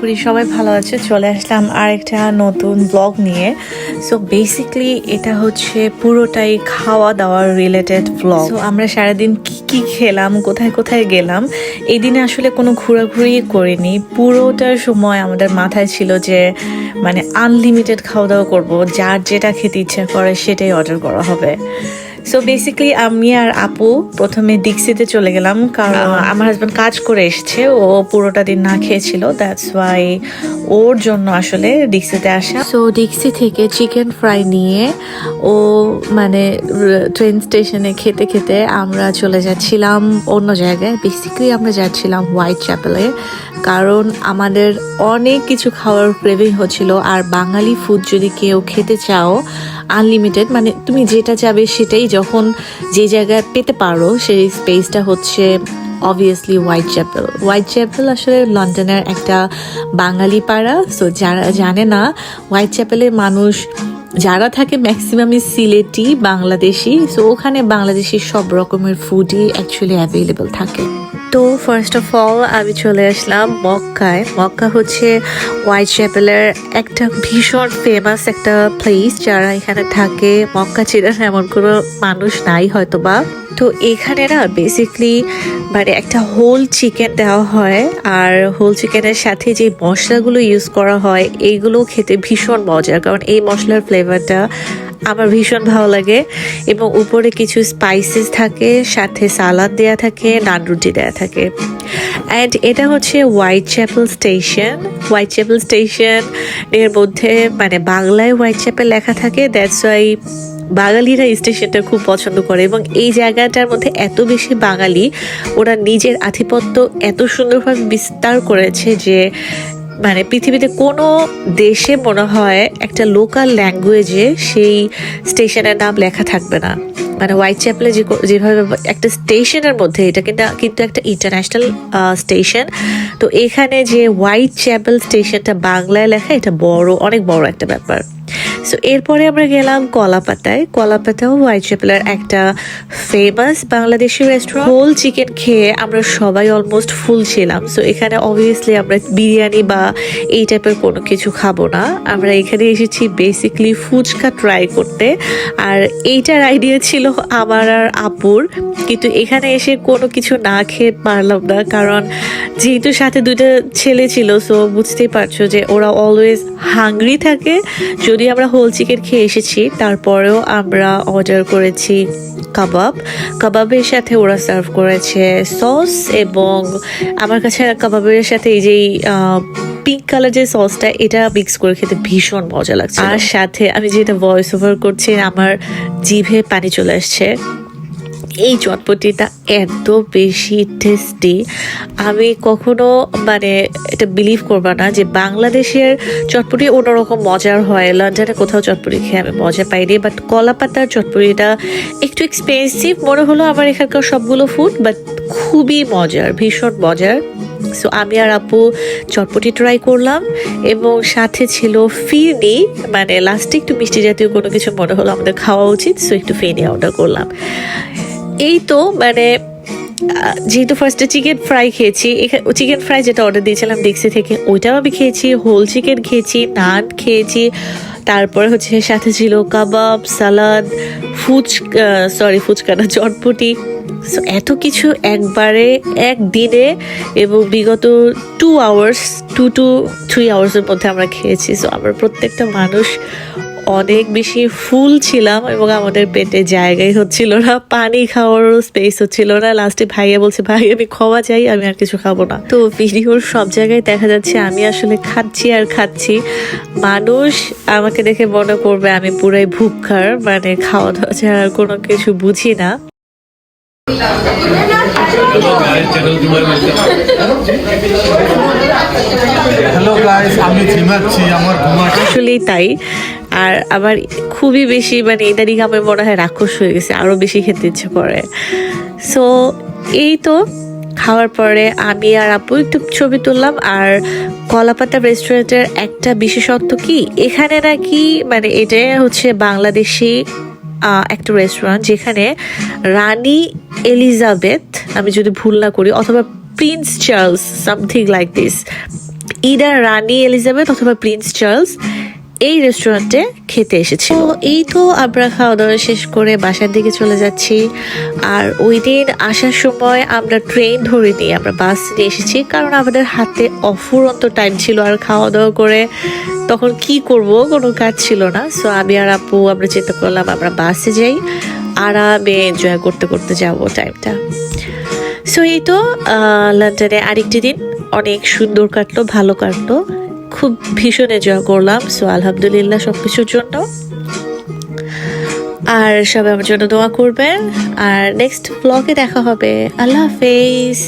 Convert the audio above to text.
করি সবাই ভালো আছে। চলে আসলাম আর একটা নতুন ব্লগ নিয়ে। সো বেসিকলি এটা হচ্ছে পুরোটাই খাওয়া দাওয়ার রিলেটেড ব্লগ সো আমরা সারাদিন কি কি খেলাম, কোথায় কোথায় গেলাম এই দিনে আসলে কোনো ঘোরাঘুরি করিনি। পুরোটার সময় আমাদের মাথায় ছিল যে মানে আনলিমিটেড খাওয়া দাওয়া করব। যার যেটা খেতে ইচ্ছা করে, সেটাই অর্ডার করা হবে। সো বেসিক্যালি আমি আর আপু প্রথমে ডিক্সিতে চলে গেলাম কারণ আমার হাজব্যান্ড কাজ করে এসেছে ও পুরোটা দিন না খেয়েছিল দ্যাটস ওয়াই ওর জন্য আসলে ডিক্সিতে আসা। সো ডিক্সি থেকে চিকেন ফ্রাই নিয়ে ও মানে ট্রেন স্টেশনে খেতে খেতে আমরা চলে যাচ্ছিলাম অন্য জায়গায়। বেসিক্যালি আমরা যাচ্ছিলাম হোয়াইট চ্যাপেলে কারণ আমাদের অনেক কিছু খাওয়ার ক্রেভিং হচ্ছিল আর বাঙালি ফুড যদি কেউ খেতে চাও আনলিমিটেড মানে তুমি যেটা চাবে সেটাই যখন যে জায়গায় পেতে পারো, সেই স্পেসটা হচ্ছে obviously Whitechapel Whitechapel আসলে লন্ডনের একটা বাঙালি পাড়া সো যারা জানে না হোয়াইট চ্যাপেলের মানুষ যারা থাকে ম্যাক্সিমামই সিলেটি, বাংলাদেশি সো ওখানে বাংলাদেশি সব রকমের ফুডই অ্যাকচুয়ালি অ্যাভেলেবল থাকে। তো ফার্স্ট অফ অল আমি চলে আসলাম মক্কায়। মক্কা হচ্ছে হোয়াইট চ্যাপেলের একটা ভীষণ ফেমাস একটা প্লেস যারা এখানে থাকে। মক্কা চেনার এমন কোনো মানুষ নাই হয়তো বা তো এখানে না বেসিকলি মানে একটা হোল চিকেন দেওয়া হয়। আর হোল চিকেনের সাথে যে মশলাগুলো ইউজ করা হয় এইগুলো খেতে ভীষণ মজার। কারণ এই মশলার ফ্লেভারটা আমার ভীষণ ভালো লাগে। এবং উপরে কিছু স্পাইসেস থাকে, সাথে সালাদ দেয়া থাকে নান রুটি থাকে। অ্যান্ড এটা হচ্ছে Whitechapel station Whitechapel স্টেশনের মধ্যে মানে বাংলায় হোয়াইট চ্যাপেল লেখা থাকে দ্যাটস ওয়াই বাঙালিরা স্টেশনটা খুব পছন্দ করে এবং এই জায়গাটার মধ্যে এত বেশি বাঙালি, ওরা নিজের আধিপত্য এত সুন্দরভাবে বিস্তার করেছে যে মানে পৃথিবীতে কোনো দেশে মনে হয় একটা লোকাল ল্যাঙ্গুয়েজে সেই স্টেশনের নাম লেখা থাকবে না। মানে হোয়াইট চ্যাপেলে যে যেভাবে একটা স্টেশনের মধ্যে, এটা কিন্তু কিন্তু একটা ইন্টারন্যাশনাল স্টেশন তো এখানে যে হোয়াইট চ্যাপেল স্টেশনটা বাংলায় লেখা, এটা বড়, অনেক বড় একটা ব্যাপার। সো এরপরে আমরা গেলাম কলাপাতায়। কলাপাতাও হোয়াইট চ্যাপেলের একটা famous Bangladeshi restaurant whole chicken খেয়ে আমরা সবাই অলমোস্ট ফুল ছিলাম। সো এখানে অবভিয়াসলি আমরা বিরিয়ানি বা এই টাইপের কোনো কিছু খাব না। আমরা এখানে এসেছি বেসিকলি ফুচকা ট্রাই করতে। আর এইটার আইডিয়া ছিল আমার আর আপুর। কিন্তু এখানে এসে কোনো কিছু না খেয়ে পারলাম না। কারণ যেহেতু সাথে দুটো ছেলে ছিল সো বুঝতেই পারছ যে ওরা অলওয়েজ হাংরি থাকে। যদি আমরা হোল চিকেন খেয়ে এসেছি। তারপরেও আমরা অর্ডার করেছি কাবাব। কাবাবের সাথে ওরা সার্ভ করেছে সস এবং আমার কাছে কাবাবের সাথে এই যেই পিঙ্ক কালার যে সসটা, এটা মিক্স করে খেতে ভীষণ মজা লাগছে আর সাথে আমি যেটা ভয়েস ওভার করছি, আমার জিভে পানি চলে আসছে। এই চটপটিটা এত বেশি টেস্টি আমি কখনো মানে এটা বিলিভ করব না যে বাংলাদেশের চটপটি অন্যরকম মজার হয়। লন্ডনে কোথাও চটপটি খেয়ে আমি মজা পাইনি বাট কলা পাতার চটপটিটা একটু এক্সপেন্সিভ মনে হলো আমার এখানকার সবগুলো ফুড বাট খুবই মজার, ভীষণ মজার। সো আমি আর আপু চটপটি ট্রাই করলাম, এবং সাথে ছিল ফিরনি মানে লাস্টে একটু মিষ্টি জাতীয় কোনো কিছু মনে হলো আমাদের খাওয়া উচিত সো একটু ফিরনি অর্ডার করলাম। এই তো মানে যেহেতু ফার্স্টে চিকেন ফ্রাই খেয়েছি এখানে চিকেন ফ্রাই যেটা অর্ডার দিয়েছিলাম দেখছি থেকে, ওইটাও আমি খেয়েছি হোল চিকেন খেয়েছি নান খেয়েছি, তারপরে হচ্ছে সাথে ছিল কাবাব, সালাদ, ফুচ সরি ফুচকা না চটপটি। সো এত কিছু একবারে, একদিনে এবং বিগত two hours two two three আওয়ার্সের মধ্যে আমরা খেয়েছি। সো আমরা প্রত্যেকটা মানুষ অনেক বেশি ফুল ছিলাম এবং আমাদের পেটে জায়গাই হচ্ছিল না পানি খাওয়ারও স্পেস হচ্ছিল না। লাস্টে ভাইয়া বলছে ভাই আমি ক্ষমা চাই আমি আর কিছু খাব না। তো ভিডিওর সব জায়গায় দেখা যাচ্ছে আমি আসলে খাচ্ছি আর খাচ্ছি। মানুষ আমাকে দেখে মনে করবে আমি পুরাই ভুক্ষার মানে খাওয়া দাওয়া ছাড়া আর কোনো কিছু বুঝি না। হ্যালো আমি আমার আসলেই তাই। আর আবার খুবই বেশি মানে ইদানিং আমার মনে হয় রাক্ষস হয়ে গেছে আরও বেশি খেতে ইচ্ছে করে। সো এই তো, খাওয়ার পরে আমি আর আপু একটু ছবি তুললাম, আর কলাপাতা রেস্টুরেন্টের একটা বিশেষত্ব কি? এখানে নাকি মানে এটা হচ্ছে বাংলাদেশি একটা রেস্টুরেন্ট যেখানে রানী এলিজাবেথ, আমি যদি ভুল না করি, অথবা Prince Charles, something like this. Either Rani Elizabeth অথবা প্রিন্স চার্লস এই রেস্টুরেন্টে খেতে এসেছিল। তো এই তো আমরা খাওয়া দাওয়া শেষ করে বাসার দিকে চলে যাচ্ছি। আর ওই দিন আসার সময় আমরা ট্রেন ধরে নিয়ে আমরা বাস নিয়ে এসেছি কারণ আমাদের হাতে অফুরন্ত টাইম ছিল আর খাওয়া দাওয়া করে তখন কি করব কোনো কাজ ছিল না। সো আমি আর আপু, আমরা চিন্তা করলাম আমরা বাসে যাই, আরামে এনজয় করতে করতে যাব টাইমটা সো এই তো লন্ডনে আরেকটি দিন অনেক সুন্দর কাটলো, ভালো কাটলো। খুব ভীষণ এনজয় করলাম। সো আলহামদুলিল্লাহ সব কিছুর জন্য। আর সবাই আমার জন্য দোয়া করবেন। আর নেক্সট ব্লগে দেখা হবে। আল্লাহ হাফেজ।